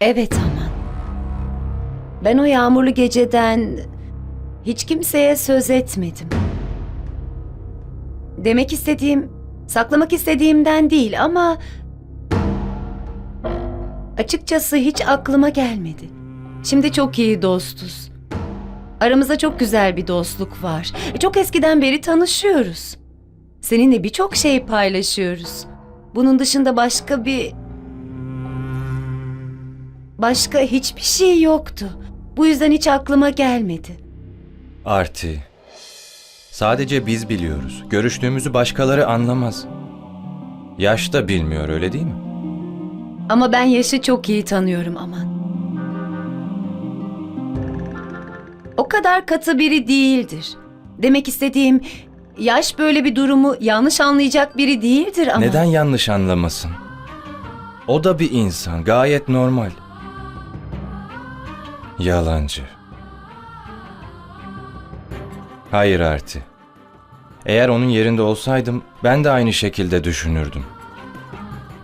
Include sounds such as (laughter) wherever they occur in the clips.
Evet aman. Ben o yağmurlu geceden hiç kimseye söz etmedim. Demek istediğim, saklamak istediğimden değil ama açıkçası hiç aklıma gelmedi. Şimdi çok iyi dostuz. Aramızda çok güzel bir dostluk var. Çok eskiden beri tanışıyoruz. Seninle birçok şey paylaşıyoruz. Bunun dışında başka bir Başka hiçbir şey yoktu. Bu yüzden hiç aklıma gelmedi. Arti. Sadece biz biliyoruz. Görüştüğümüzü başkaları anlamaz. Yaş da bilmiyor öyle değil mi? Ama ben yaşı çok iyi tanıyorum aman. O kadar katı biri değildir. Demek istediğim yaş böyle bir durumu yanlış anlayacak biri değildir ama. Neden yanlış anlamasın? O da bir insan, gayet normal. Yalancı. Hayır Arti. Eğer onun yerinde olsaydım ben de aynı şekilde düşünürdüm.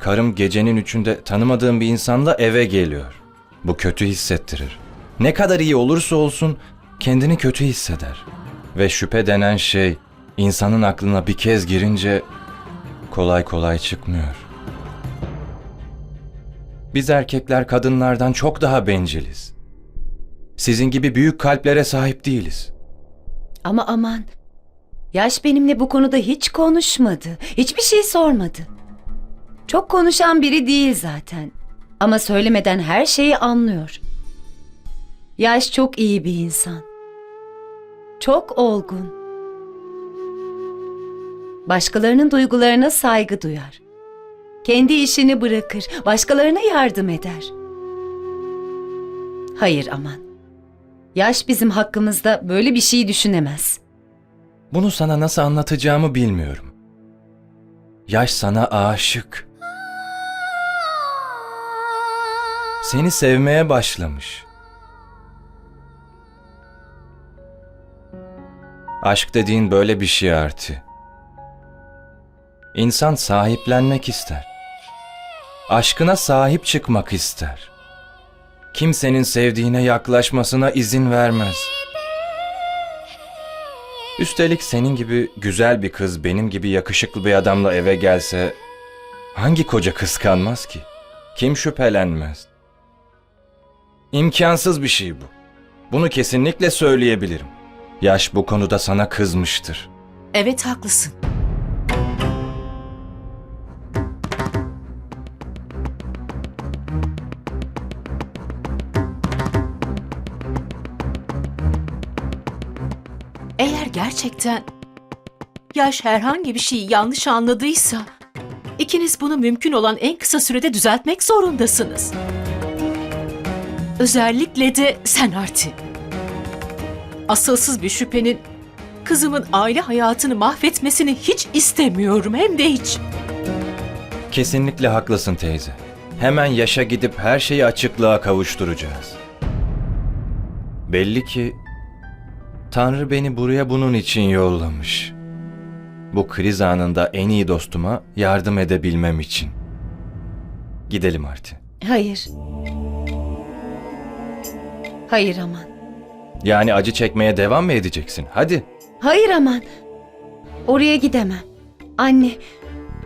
Karım gecenin üçünde tanımadığım bir insanla eve geliyor. Bu kötü hissettirir. Ne kadar iyi olursa olsun kendini kötü hisseder. Ve şüphe denen şey insanın aklına bir kez girince kolay kolay çıkmıyor. Biz erkekler kadınlardan çok daha benciliz. Sizin gibi büyük kalplere sahip değiliz. Ama aman. Yaş benimle bu konuda hiç konuşmadı. Hiçbir şey sormadı. Çok konuşan biri değil zaten. Ama söylemeden her şeyi anlıyor. Yaş çok iyi bir insan. Çok olgun. Başkalarının duygularına saygı duyar. Kendi işini bırakır, başkalarına yardım eder. Hayır aman. Yaş bizim hakkımızda böyle bir şey düşünemez. Bunu sana nasıl anlatacağımı bilmiyorum. Yaş sana aşık. Seni sevmeye başlamış. Aşk dediğin böyle bir şey Arti. İnsan sahiplenmek ister. Aşkına sahip çıkmak ister. Kimsenin sevdiğine yaklaşmasına izin vermez. Üstelik senin gibi güzel bir kız benim gibi yakışıklı bir adamla eve gelse hangi koca kıskanmaz ki? Kim şüphelenmez? İmkansız bir şey bu. Bunu kesinlikle söyleyebilirim. Yaş bu konuda sana kızmıştır. Evet haklısın. Gerçekten yaş herhangi bir şeyi yanlış anladıysa ikiniz bunu mümkün olan en kısa sürede düzeltmek zorundasınız. Özellikle de sen Arti. Asılsız bir şüphenin kızımın aile hayatını mahvetmesini hiç istemiyorum hem de hiç. Kesinlikle haklısın teyze. Hemen yaşa gidip her şeyi açıklığa kavuşturacağız. Belli ki Tanrı beni buraya bunun için yollamış. Bu kriz anında en iyi dostuma yardım edebilmem için. Gidelim Arti. Hayır. Hayır aman. Yani acı çekmeye devam mı edeceksin? Hadi. Hayır aman. Oraya gidemem. Anne,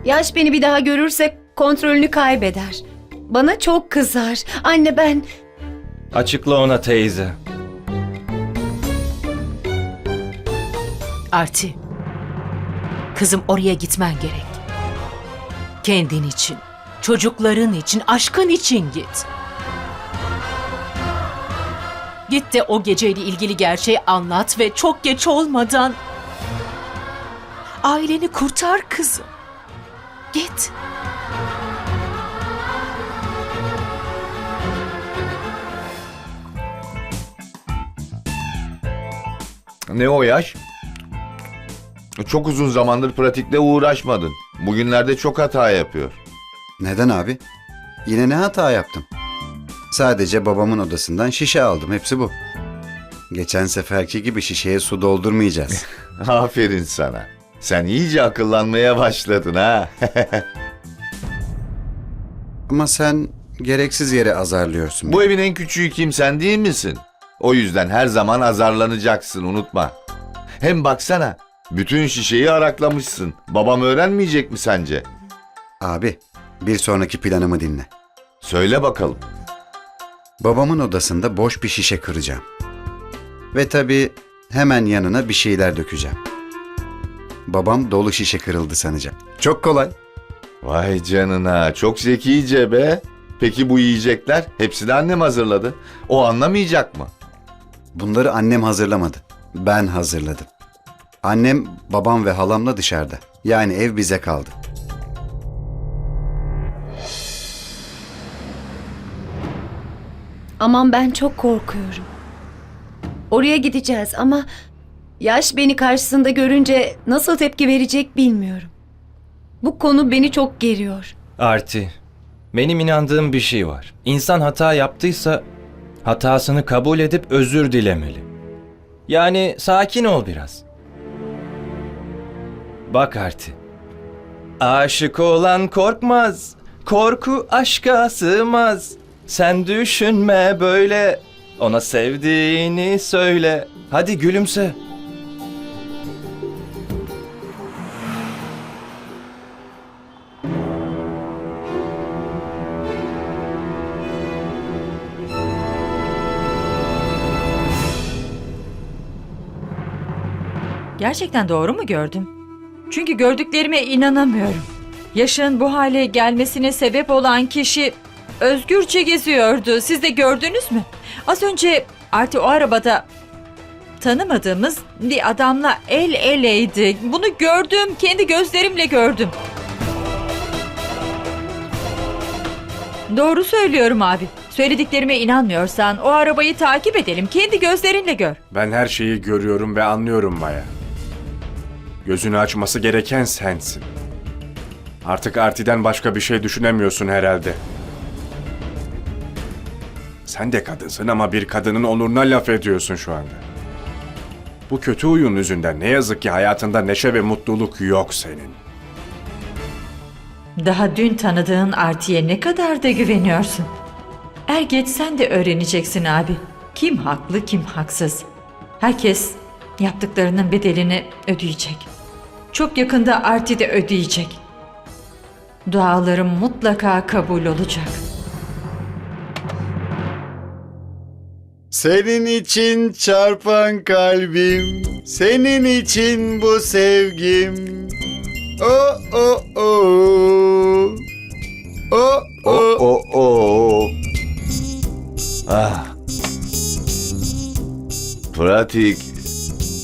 yaş beni bir daha görürse kontrolünü kaybeder. Bana çok kızar. Anne ben... Açıkla ona teyze. Arti. Kızım oraya gitmen gerek. Kendin için, çocukların için, aşkın için git. Git de o geceyle ilgili gerçeği anlat ve çok geç olmadan aileni kurtar kızım. Git. Ne o yaş? Çok uzun zamandır pratikle uğraşmadın. Bugünlerde çok hata yapıyor. Neden abi? Yine ne hata yaptım? Sadece babamın odasından şişe aldım. Hepsi bu. Geçen seferki gibi şişeye su doldurmayacağız. (laughs) Aferin sana. Sen iyice akıllanmaya başladın ha. (laughs) Ama sen gereksiz yere azarlıyorsun. Bu beni. evin en küçüğü kim sen değil misin? O yüzden her zaman azarlanacaksın unutma. Hem baksana bütün şişeyi araklamışsın. Babam öğrenmeyecek mi sence? Abi, bir sonraki planımı dinle. Söyle bakalım. Babamın odasında boş bir şişe kıracağım. Ve tabii hemen yanına bir şeyler dökeceğim. Babam dolu şişe kırıldı sanacak. Çok kolay. Vay canına çok zekice be. Peki bu yiyecekler hepsini annem hazırladı. O anlamayacak mı? Bunları annem hazırlamadı. Ben hazırladım. Annem, babam ve halamla dışarıda. Yani ev bize kaldı. Aman ben çok korkuyorum. Oraya gideceğiz ama yaş beni karşısında görünce nasıl tepki verecek bilmiyorum. Bu konu beni çok geriyor. Arti, benim inandığım bir şey var. İnsan hata yaptıysa hatasını kabul edip özür dilemeli. Yani sakin ol biraz. Bak Arti. Aşık olan korkmaz. Korku aşka sığmaz. Sen düşünme böyle. Ona sevdiğini söyle. Hadi gülümse. Gerçekten doğru mu gördüm? Çünkü gördüklerime inanamıyorum. Yaşın bu hale gelmesine sebep olan kişi özgürce geziyordu. Siz de gördünüz mü? Az önce artı o arabada tanımadığımız bir adamla el eleydi. Bunu gördüm, kendi gözlerimle gördüm. Doğru söylüyorum abi. Söylediklerime inanmıyorsan o arabayı takip edelim. Kendi gözlerinle gör. Ben her şeyi görüyorum ve anlıyorum Maya. Gözünü açması gereken sensin. Artık Arti'den başka bir şey düşünemiyorsun herhalde. Sen de kadınsın ama bir kadının onuruna laf ediyorsun şu anda. Bu kötü huyun yüzünden ne yazık ki hayatında neşe ve mutluluk yok senin. Daha dün tanıdığın Arti'ye ne kadar da güveniyorsun. Er geç sen de öğreneceksin abi. Kim haklı kim haksız. Herkes yaptıklarının bedelini ödeyecek. Çok yakında Arti de ödeyecek. Dualarım mutlaka kabul olacak. Senin için çarpan kalbim, senin için bu sevgim. O o o. O O o o. Ah. Pratik.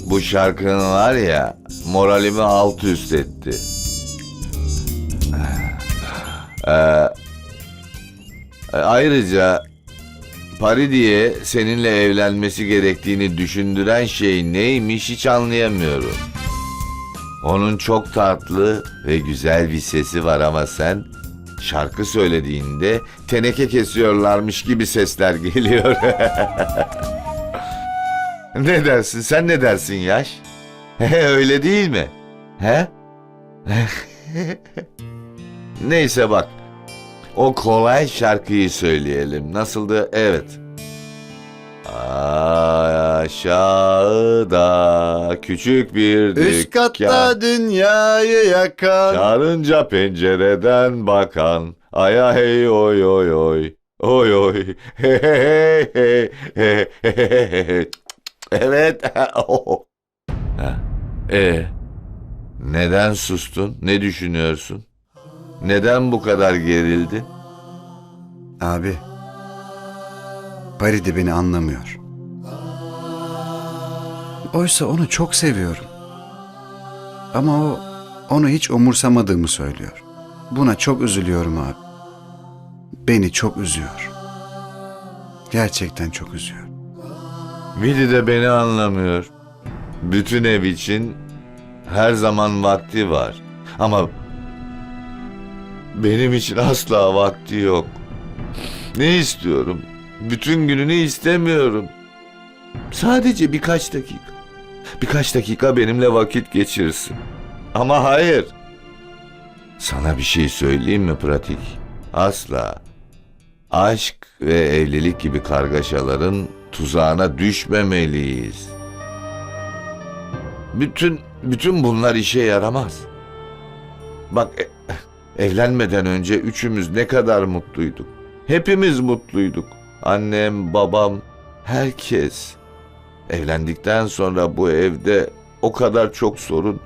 Bu şarkın var ya moralimi alt üst etti. Ee, ayrıca Paridi'ye seninle evlenmesi gerektiğini düşündüren şey neymiş hiç anlayamıyorum. Onun çok tatlı ve güzel bir sesi var ama sen şarkı söylediğinde teneke kesiyorlarmış gibi sesler geliyor. (laughs) ne dersin? Sen ne dersin yaş? Öyle değil mi? He? (laughs) Neyse bak. O kolay şarkıyı söyleyelim. Nasıldı? Evet. Aşağıda küçük bir Üst dükkan. katta dünyayı yakan. Çağırınca pencereden bakan aya hey oy oy oy oy oy hey hey hey hey hey hey hey. evet (laughs) Ha, e neden sustun ne düşünüyorsun neden bu kadar gerildin Abi, Paride beni anlamıyor. Oysa onu çok seviyorum. Ama o onu hiç umursamadığımı söylüyor. Buna çok üzülüyorum abi. Beni çok üzüyor. Gerçekten çok üzüyor. Vidi de beni anlamıyor bütün ev için her zaman vakti var ama benim için asla vakti yok. Ne istiyorum? Bütün gününü istemiyorum. Sadece birkaç dakika. Birkaç dakika benimle vakit geçirsin. Ama hayır. Sana bir şey söyleyeyim mi pratik? Asla. aşk ve evlilik gibi kargaşaların tuzağına düşmemeliyiz. Bütün bütün bunlar işe yaramaz. Bak e- evlenmeden önce üçümüz ne kadar mutluyduk. Hepimiz mutluyduk. Annem, babam, herkes. Evlendikten sonra bu evde o kadar çok sorun,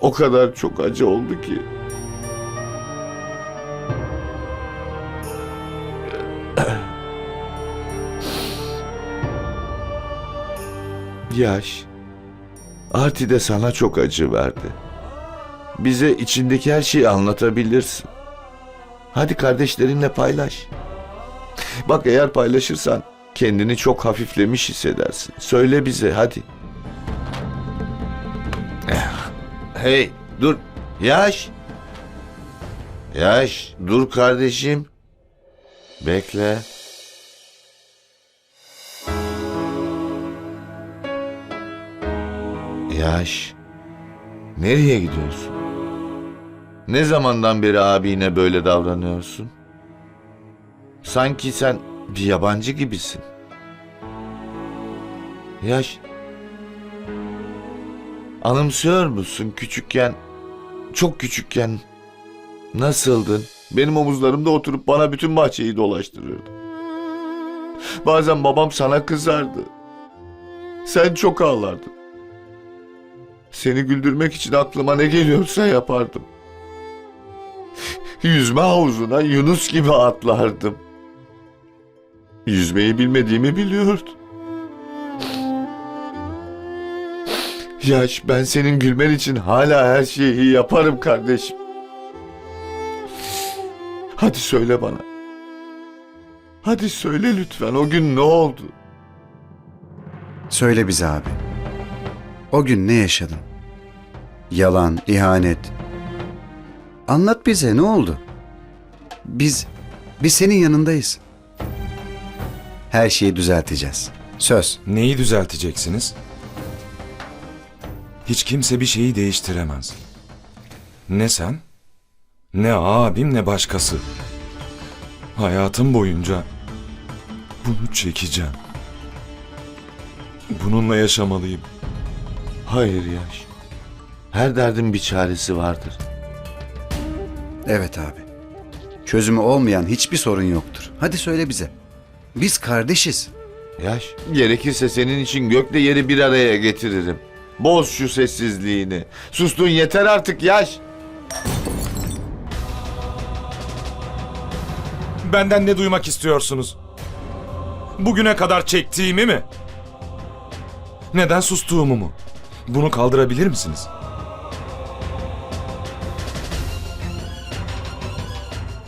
o kadar çok acı oldu ki. Yaş, Arti de sana çok acı verdi. Bize içindeki her şeyi anlatabilirsin. Hadi kardeşlerinle paylaş. Bak eğer paylaşırsan kendini çok hafiflemiş hissedersin. Söyle bize hadi. Eh, Hey dur. Yaş. Yaş dur kardeşim. Bekle. Yaş. Nereye gidiyorsun? Ne zamandan beri abine böyle davranıyorsun? Sanki sen bir yabancı gibisin. Yaş. Anımsıyor musun küçükken, çok küçükken nasıldın? Benim omuzlarımda oturup bana bütün bahçeyi dolaştırırdı. Bazen babam sana kızardı. Sen çok ağlardın. Seni güldürmek için aklıma ne geliyorsa yapardım. Yüzme havuzuna Yunus gibi atlardım. Yüzmeyi bilmediğimi biliyordun. Yaş ben senin gülmen için hala her şeyi yaparım kardeşim. Hadi söyle bana. Hadi söyle lütfen o gün ne oldu? Söyle bize abi. O gün ne yaşadın? Yalan, ihanet. Anlat bize ne oldu? Biz, biz senin yanındayız. Her şeyi düzelteceğiz. Söz. Neyi düzelteceksiniz? Hiç kimse bir şeyi değiştiremez. Ne sen, ne abim ne başkası. Hayatım boyunca bunu çekeceğim. Bununla yaşamalıyım. Hayır Yaş. Her derdin bir çaresi vardır. Evet abi. Çözümü olmayan hiçbir sorun yoktur. Hadi söyle bize. Biz kardeşiz. Yaş. Gerekirse senin için gökle yeri bir araya getiririm. Boz şu sessizliğini. Sustun yeter artık Yaş. Benden ne duymak istiyorsunuz? Bugüne kadar çektiğimi mi? Neden sustuğumu mu? Bunu kaldırabilir misiniz?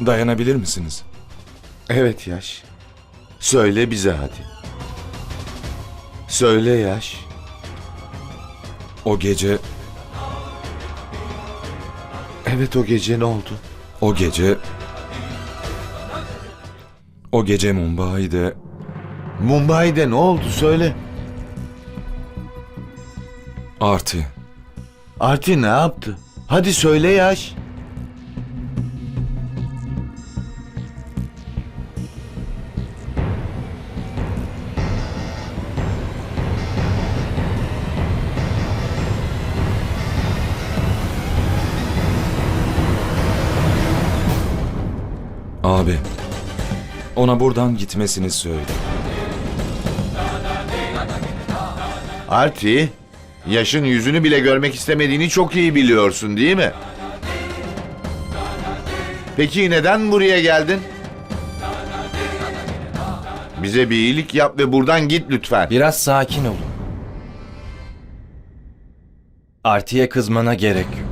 Dayanabilir misiniz? Evet Yaş. Söyle bize hadi. Söyle Yaş. O gece, Evet o gece ne oldu? o gece... O gece Mumbai'de Mumbai'de ne oldu söyle. Arti, Arti ne yaptı? Hadi söyle Yaş. abi. Ona buradan gitmesini söyle. Arti, Yaş'ın yüzünü bile görmek istemediğini çok iyi biliyorsun değil mi? Peki neden buraya geldin? Bize bir iyilik yap ve buradan git lütfen. Biraz sakin olun. Artiye kızmana gerek yok.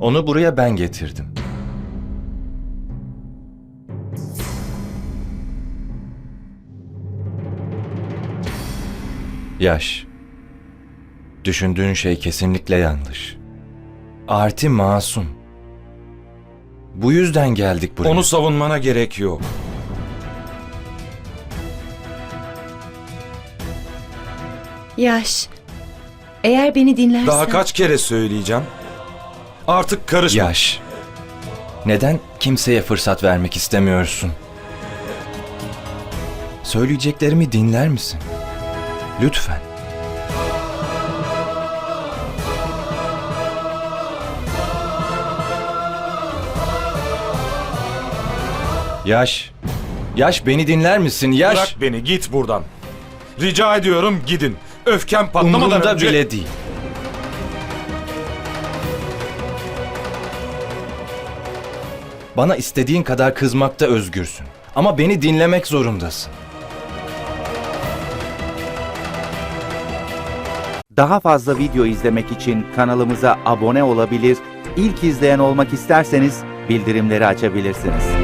Onu buraya ben getirdim. Yaş. Düşündüğün şey kesinlikle yanlış. Arti masum. Bu yüzden geldik buraya. Onu savunmana gerek yok. Yaş. Eğer beni dinlersen... Daha kaç kere söyleyeceğim? Artık karışma. Yaş. Neden kimseye fırsat vermek istemiyorsun? söyleyeceklerimi dinler misin? Lütfen. Yaş. Yaş beni dinler misin? Yaş. Bırak beni git buradan. Rica ediyorum gidin. Öfkem patlamadan Umurumda önce... bile değil. Bana istediğin kadar kızmakta özgürsün. Ama beni dinlemek zorundasın. Daha fazla video izlemek için kanalımıza abone olabilir, ilk izleyen olmak isterseniz bildirimleri açabilirsiniz.